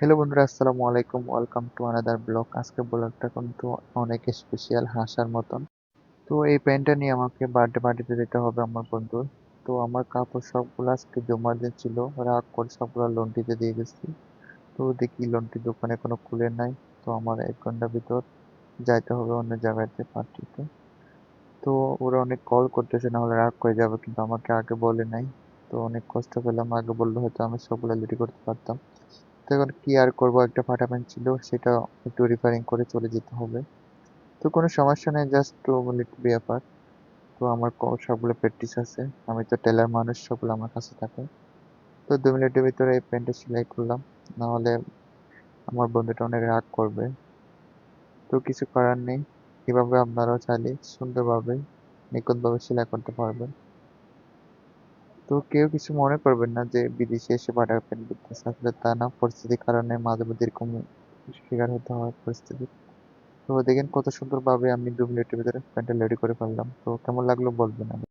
Hello বন্ধুরা, আসসালামু আলাইকুম। ওয়েলকাম টু আনাদার ব্লগ আজকে ব্লগটা কিন্তু অনেক স্পেশাল হাসার মতন। তো এই প্যান্টটা নিয়ে আমাকে বার্থডে পার্টিতে যেতে হবে আমার বন্ধুর। তো আমার কাপড় সবগুলো আজকে জমা দিন ছিল। রাগ করে সবগুলো লন্ড্রিতে দিয়ে গেছি। তো দেখি লন্ড্রি দোকানে কোনো খুলে নাই। তো আমার এক ঘণ্টার ভিতর যাইতে হবে অন্য জায়গাতে পার্টিতে তো ওরা অনেক কল করতেছে না হলে রাগ করে যাবে, কিন্তু আমাকে আগে বলে নাই। তো অনেক কষ্ট পেলাম। আগে বললে হয়তো আমি সবগুলো রেডি করতে পারতাম। তো এখন কি আর করব? একটা ফাটা প্যান্ট ছিল, সেটা একটু রিপেয়ারিং করে চলে যেতে হবে। তো কোনো সমস্যা নেই জাস্ট টু মিনিট ব্যাপার। তো আমার সবগুলো প্র্যাকটিস আছে। আমি তো টেলার মানুষ, সবগুলো আমার কাছে থাকে। তো দু মিনিটের ভিতরে এই প্যান্টটা সেলাই করলাম। নাহলে আমার বন্ধুটা অনেক রাগ করবে। তো কিছু করার নেই। এভাবে আপনারাও চাইলে সুন্দরভাবে নিখুঁতভাবে সেলাই করতে পারবেন। তো কেউ কিছু মনে করবেন না যে বিদেশে এসে পাঠাবেন করতেছে। আসলে তা না পরিস্থিতির কারণে মাঝে মধ্যে এরকম শিকার হতে হয় পরিস্থিতি। তো দেখেন কত সুন্দরভাবে আমি দু মিনিটের ভিতরে প্যান্টটা রেডি করে ফেললাম। তো কেমন লাগল বলবেন